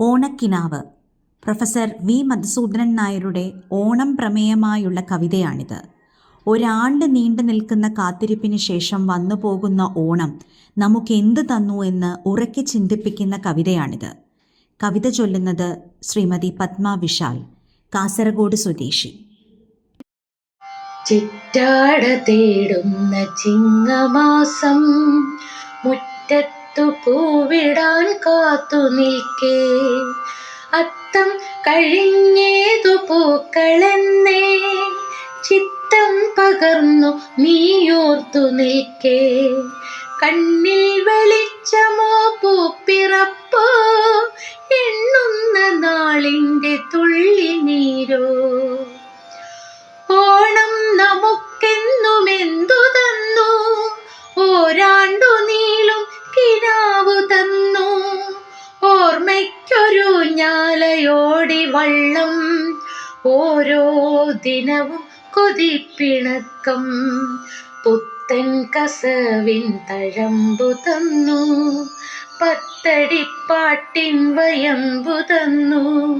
ഓണക്കിനാവ്. Professor V. Madhusoodanan നായരുടെ ഓണം പ്രമേയമായുള്ള കവിതയാണിത്. ഒരാണ്ട് നീണ്ടു നിൽക്കുന്ന കാത്തിരിപ്പിന് ശേഷം വന്നു പോകുന്ന ഓണം നമുക്ക് എന്ത് തന്നു എന്ന് ഉറക്കി ചിന്തിപ്പിക്കുന്ന കവിതയാണിത്. കവിത ചൊല്ലുന്നത് ശ്രീമതി പത്മ വിശാൽ കാസർഗോഡ് സ്വദേശി. ചിറ്റാട തേടുന്ന ചിങ്ങമാസം മുറ്റത്തു പൂവിടാൻ കാത്തു നിൽക്കേ. അത്തം കഴിഞ്ഞേതു പൂക്കളെന്നേ. ചിത്തം പകർന്നു നീയോർത്തു നിൽക്കേ. കണ്ണിൽ വെളിച്ചമോ പൂപ്പിറപ്പോ. എണ്ണുന്ന നാളിന്റെ തുള്ളി നീരോ. ഓർമ്മയ്ക്കൊരു ഞാലയോടി വള്ളം ഓരോ ദിനവും കൊതിപ്പിണക്കം. പുത്തൻ കസവിൻ തഴമ്പു തന്നു. പത്തടിപ്പാട്ടിൻ വയമ്പു തന്നു.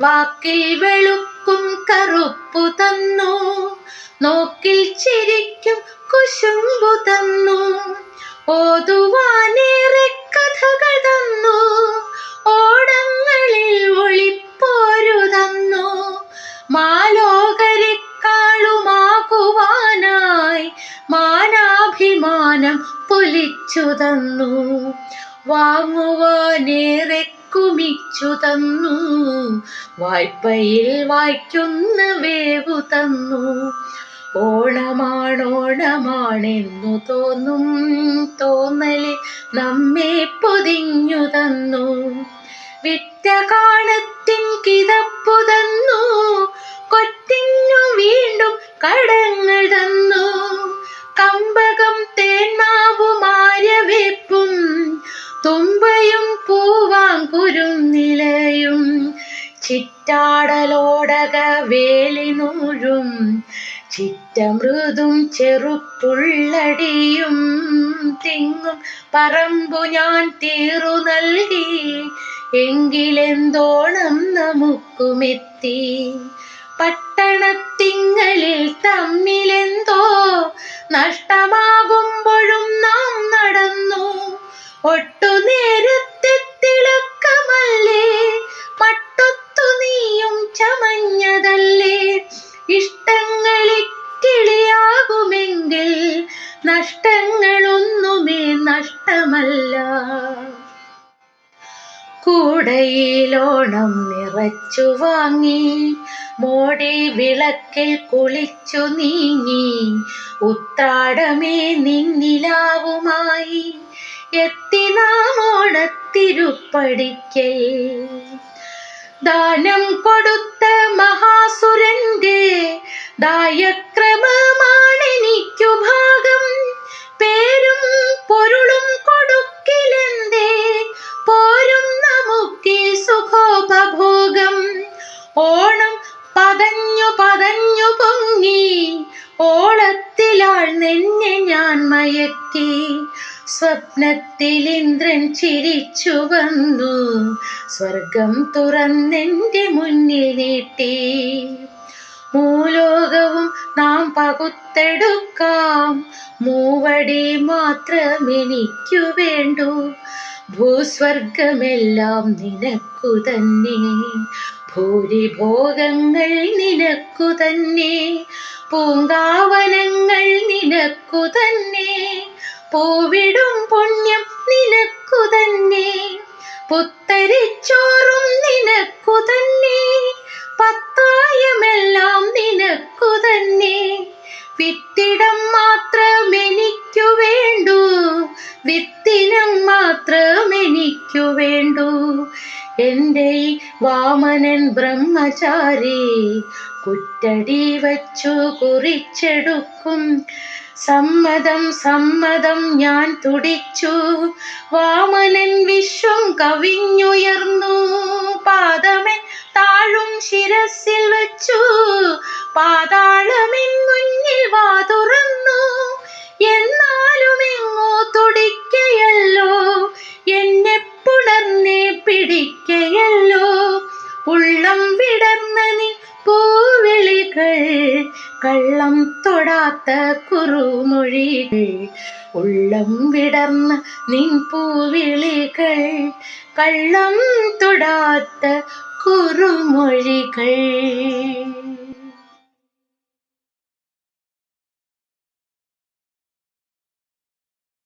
വാക്കിൽ വെളുക്കും കറുപ്പു തന്നു. നോക്കിൽ ചിരിക്കും കുശുമ്പു തന്നു. ഓതുവാനേറെ പൊലിച്ചു തന്നു വാങ്ങുവാനേറെ കുമിച്ചു തന്നു. വായ്പയിൽ വായിക്കുന്ന വേവു തന്നു. ഓണമാണോണമാണെന്നു തോന്നും. തോന്നലിൽ നമ്മെ പൊതിഞ്ഞു തന്നു. വിറ്റ കാണത്തിൻ തുമ്പയും പൂവാങ്കുരും നിലയും ചിറ്റാടലോടക വേലിനൂഴും ചിറ്റമൃതും ചെറുപ്പുള്ളടിയും. തിങ്ങും പറമ്പു ഞാൻ തീറു നൽകി എങ്കിലെന്തോണം നമുക്കുമെത്തി? പട്ടണത്തിങ്ങലിൽ തമ്മിലെന്തോ നഷ്ടമാകുമ്പോഴും നാം നടന്നു ഒട്ടു നേരത്തെ തിളക്കമല്ലേ? മട്ടൊത്തു നീയും ചമഞ്ഞതല്ലേ? ഇഷ്ടങ്ങളിക്കിളിയാകുമെങ്കിൽ നഷ്ടങ്ങളൊന്നുമേ നഷ്ടമല്ല. കൂടയിലോണം നിറച്ചു വാങ്ങി മോടി വിളക്കിൽ കുളിച്ചു നീങ്ങി ഉത്രാടമേ നിന്നിലാവുമായി. എത്തി ദാനം കൊടുത്ത മഹാസുരന്റെ ദായക്രമമാണെനിക്കു ഭാഗം. പേരും പൊരുളും കൊടുക്കിലെന്തേ? പോരും നമുക്ക് സുഖോപഭോഗം. ഓണം പതഞ്ഞു പതഞ്ഞു പൊങ്ങി. ഓളത്തിലാൾ നിന്നെ ഞാൻ മയക്കി. സ്വപ്നത്തിൽ ഇന്ദ്രൻ ചിരിച്ചു വന്നു. സ്വർഗം തുറന്നെന്റെ മുന്നിൽ നീട്ടി. മൂലോകവും നാം പകുത്തെടുക്കാം. മൂവടി മാത്രമെനിക്കു വേണ്ടു. ഭൂസ്വർഗമെല്ലാം നിനക്കു തന്നെ. ഭൂരിഭോഗങ്ങൾ നിനക്കു തന്നെ. പൂങ്കാവനങ്ങൾ നിനക്കു തന്നെ. പൂവിടും പുണ്യം നിനക്കു തന്നെ. പുത്തരിച്ചോറും നിനക്കു തന്നെ. പത്തായമെല്ലാം നിനക്കു തന്നെ. വാമനൻ ബ്രഹ്മചാരി കുറ്റടി വച്ചു കുറിച്ചെടുക്കും. സമ്മതം സമ്മതം ഞാൻ തുടിച്ചു. വാമനൻ വിശ്വം കവിഞ്ഞുയർന്നു. പാദമേ താഴും ശിരസിൽ വച്ചു. പാതാളമെൻ കള്ളം തൊടാത്ത കുറുമൊഴികൾ ഉള്ളം വിടർന്ന നിൻ പൂവിളികൾ കള്ളം തൊടാത്ത കുറുമൊഴികൾ